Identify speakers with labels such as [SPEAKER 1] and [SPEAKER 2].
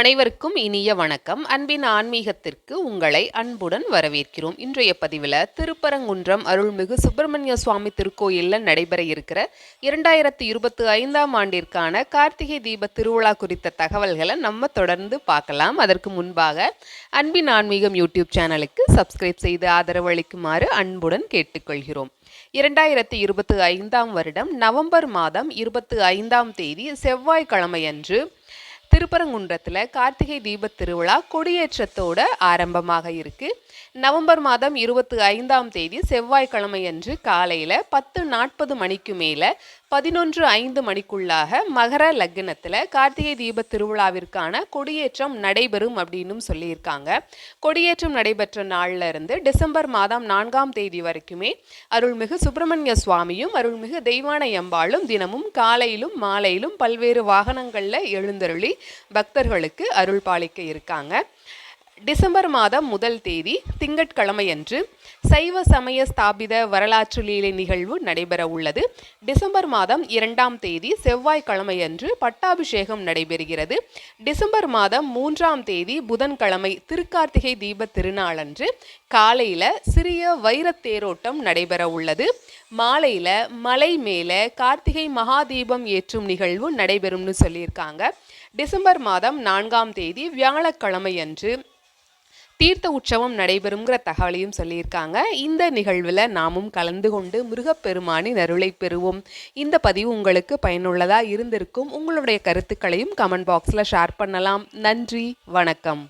[SPEAKER 1] அனைவருக்கும் இனிய வணக்கம். அன்பின் ஆன்மீகத்திற்கு உங்களை அன்புடன் வரவேற்கிறோம். இன்றைய பதிவில் திருப்பரங்குன்றம் அருள்மிகு சுப்பிரமணிய சுவாமி திருக்கோயிலில் நடைபெற இருக்கிற இரண்டாயிரத்தி இருபத்தி ஐந்தாம் ஆண்டிற்கான கார்த்திகை தீப திருவிழா குறித்த தகவல்களை நம்ம தொடர்ந்து பார்க்கலாம். அதற்கு முன்பாக அன்பின் ஆன்மீகம் யூடியூப் சேனலுக்கு சப்ஸ்கிரைப் செய்து ஆதரவு அளிக்குமாறு அன்புடன் கேட்டுக்கொள்கிறோம். இரண்டாயிரத்தி இருபத்தி ஐந்தாம் வருடம் நவம்பர் மாதம் இருபத்தி ஐந்தாம் தேதி செவ்வாய்க்கிழமையன்று திருப்பரங்குன்றத்தில் கார்த்திகை தீபத் திருவிழா கொடியேற்றத்தோட ஆரம்பமாக இருக்கு. நவம்பர் மாதம் இருபத்தி ஐந்தாம் தேதி செவ்வாய்க்கிழமை அன்று காலையில் பத்து நாற்பது மணிக்கு மேலே பதினொன்று ஐந்து மணிக்குள்ளாக மகர லக்னத்தில் கார்த்திகை தீப திருவிழாவிற்கான கொடியேற்றம் நடைபெறும் அப்படின்னும் சொல்லியிருக்காங்க. கொடியேற்றம் நடைபெற்ற நாளில் இருந்து டிசம்பர் மாதம் நான்காம் தேதி வரைக்குமே அருள்மிகு சுப்பிரமணிய சுவாமியும் அருள்மிகு தெய்வானை அம்பாளும் தினமும் காலையிலும் மாலையிலும் பல்வேறு வாகனங்களில் எழுந்தருளி பக்தர்களுக்கு அருள் பாலிக்க இருக்காங்க. டிசம்பர் மாதம் முதல் தேதி திங்கட்கிழமையன்று சைவ சமய ஸ்தாபித வரலாற்று லீலை நிகழ்வு நடைபெற உள்ளது. டிசம்பர் மாதம் இரண்டாம் தேதி செவ்வாய்க்கிழமையன்று பட்டாபிஷேகம் நடைபெறுகிறது. டிசம்பர் மாதம் மூன்றாம் தேதி புதன்கிழமை திருக்கார்த்திகை தீப திருநாளன்று காலையில் சிறிய வைரத் தேரோட்டம் நடைபெற உள்ளது. மாலையில் மலை மேலே கார்த்திகை மகாதீபம் ஏற்றும் நிகழ்வு நடைபெறும்னு சொல்லியிருக்காங்க. டிசம்பர் மாதம் நான்காம் தேதி வியாழக்கிழமையன்று தீர்த்த உற்சவம் நடைபெறுங்கிற தகவலையும் சொல்லியிருக்காங்க. இந்த நிகழ்வில் நாமும் கலந்து கொண்டு முருகப்பெருமானின் அருளை பெறுவோம். இந்த பதிவு உங்களுக்கு பயனுள்ளதாக இருந்திருக்கும். உங்களுடைய கருத்துக்களையும் கமெண்ட் பாக்ஸில் ஷேர் பண்ணலாம். நன்றி வணக்கம்.